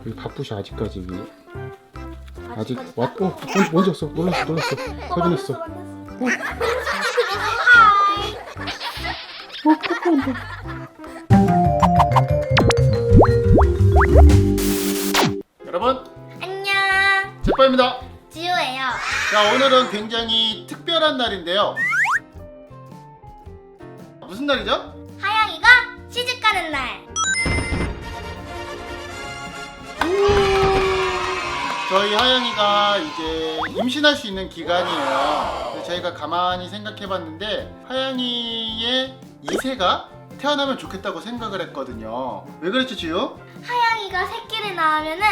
여기 바쁘셔 아직까지 아직 왔.. 어! 먼저, 먼저 왔어 놀랐어 놀랐어 확인했어 어? 어? 뽀뽀한다 여러분 안녕 제빠입니다 지우예요 자 오늘은 굉장히 특별한 날인데요 무슨 날이죠? 하영이가 시집 가는 날 저희 하영이가 이제 임신할 수 있는 기간이에요. 저희가 가만히 생각해 봤는데 하영이의 2세가 태어나면 좋겠다고 생각을 했거든요. 왜 그랬지 지우? 하영이가 새끼를 낳으면은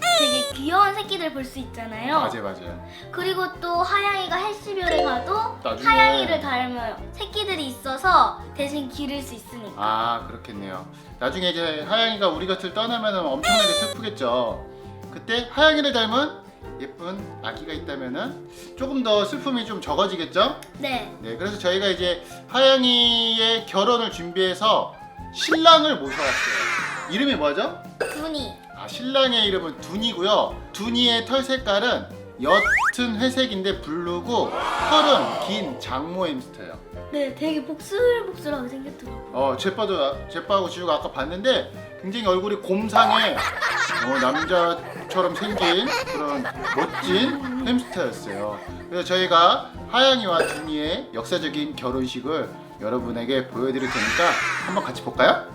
되게 귀여운 새끼들 볼 수 있잖아요 맞아요 맞아요. 그리고 또 하영이가 헬스별에 가도 나중에- 하영이를 닮은 새끼들이 있어서 대신 기를 수 있으니까 아 그렇겠네요. 나중에 이제 하영이가 우리 곁을 떠나면 엄청나게 슬프겠죠. 그때 하영이를 닮은 예쁜 아기가 있다면은 조금 더 슬픔이 좀 적어지겠죠? 네 네, 그래서 저희가 이제 하영이의 결혼을 준비해서 신랑을 모셔왔어요. 이름이 뭐죠? 두니 아, 신랑의 이름은 둔이고요. 둔이의 털 색깔은 옅은 회색인데 블루고 털은 긴 장모 햄스터예요. 네 되게 복슬복슬하게 생겼더라고요 어, 제빠도 제빠하고 지우가 아까 봤는데 굉장히 얼굴이 곰상에 어, 남자처럼 생긴 그런 멋진 햄스터였어요. 그래서 저희가 하영이와 둔이의 역사적인 결혼식을 여러분에게 보여드릴 테니까 한번 같이 볼까요?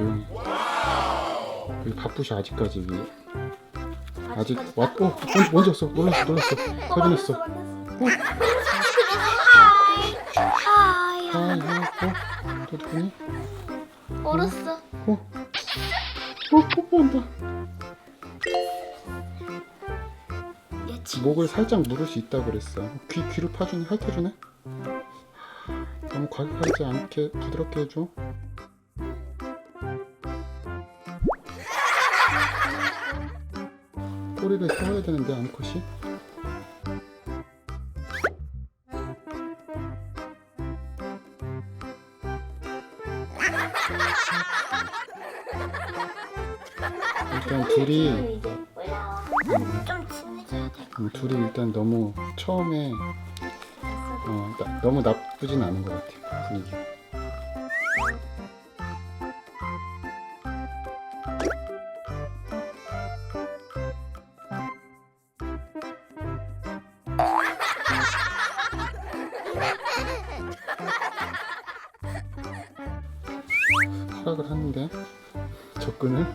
조용히. 여기 바쁘셔 아직까지. 아직 왔.. 어! 먼저, 먼저 왔어 놀랐어 놀랐어 확인했어 아 이거 어? 또 누구니? 얼었어 어? 어? 뽀뽀한다 예측 목을 살짝 물을 수 있다고 그랬어. 귀 귀를 파주네, 핥아주네. 너무 과격하지 않게 부드럽게 해줘. 꼬리를 세워야 되는데 암컷이. 일단 둘이 음, 둘이 일단 너무 처음에 어, 나- 너무 나쁘진 않은 것 같아요 분위기. 접근을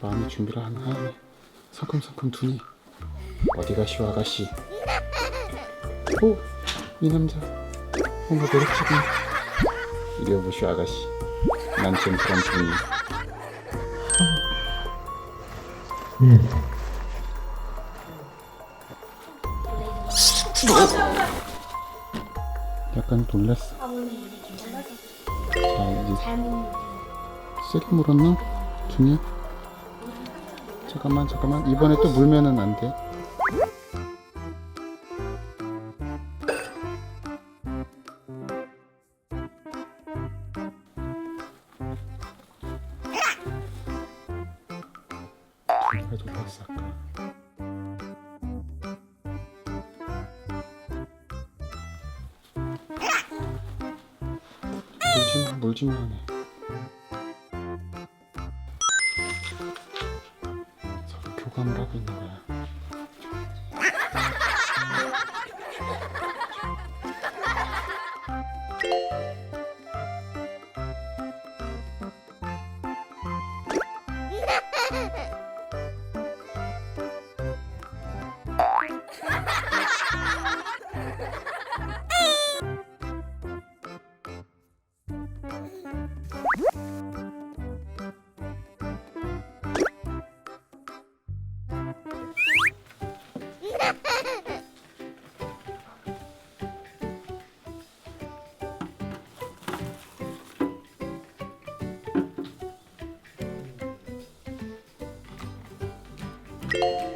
마음의 준비를 한 하에 성큼성큼 두니 어디 가 시오 아가씨? 오! 이 남자 뭔가 매력적인 이리 오보시오 아가씨 난 젠틀한 두니 약간 놀랐어 이제 자 이제 잘못 세게 물었나? 두니? 잠깐만 잠깐만 이번에 또 물면은 안 돼. 물지마 물지마 하네. 서로 교감을 하고 있는 거야. you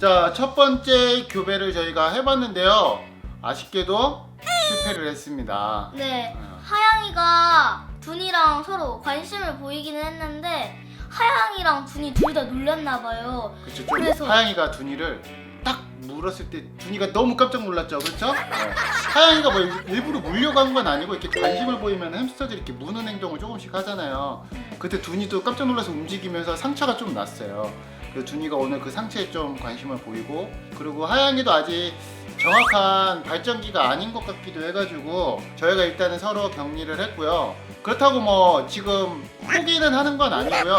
자, 첫 번째 교배를 저희가 해봤는데요. 아쉽게도 실패를 했습니다. 네, 어. 하양이가 둔이랑 서로 관심을 보이기는 했는데 하양이랑 둔이 둘 다 놀랐나 봐요. 그쵸, 좀 그래서- 하양이가 둔이를 딱 물었을 때 둔이가 너무 깜짝 놀랐죠, 그렇죠? 하양이가 뭐 일- 일부러 물려간 건 아니고 이렇게 관심을 보이면 햄스터들이 이렇게 무는 행동을 조금씩 하잖아요. 그때 둔이도 깜짝 놀라서 움직이면서 상처가 좀 났어요. 그 둔이가 오늘 그 상처에 좀 관심을 보이고 그리고 하양이도 아직 정확한 발전기가 아닌 것 같기도 해가지고 저희가 일단은 서로 격리를 했고요. 그렇다고 뭐 지금 포기는 하는 건 아니고요.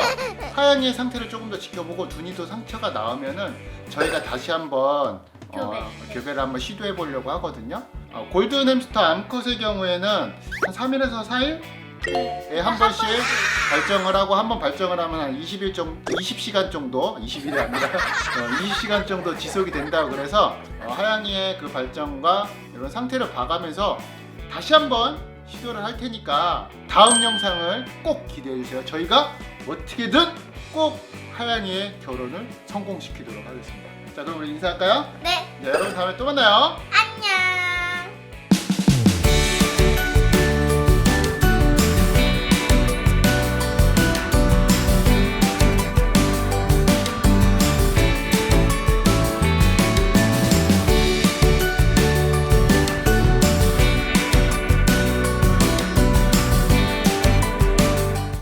하양이의 상태를 조금 더 지켜보고 둔이도 상처가 나오면은 저희가 다시 한번 교배. 어, 교배를 한번 시도해 보려고 하거든요. 어, 골든 햄스터 암컷의 경우에는 한 3일에서 4일 네, 예, 한 번씩 발정을 하고 한 번 발정을 하면 한 20일 정도, 20시간 정도, 20일이 아니라 어, 20시간 정도 지속이 된다고 그래서 어, 하양이의 그 발정과 이런 상태를 봐가면서 다시 한번 시도를 할 테니까 다음 영상을 꼭 기대해 주세요. 저희가 어떻게든 꼭 하양이의 결혼을 성공시키도록 하겠습니다. 자, 그럼 우리 인사할까요? 네, 네, 여러분 다음에 또 만나요. 안녕.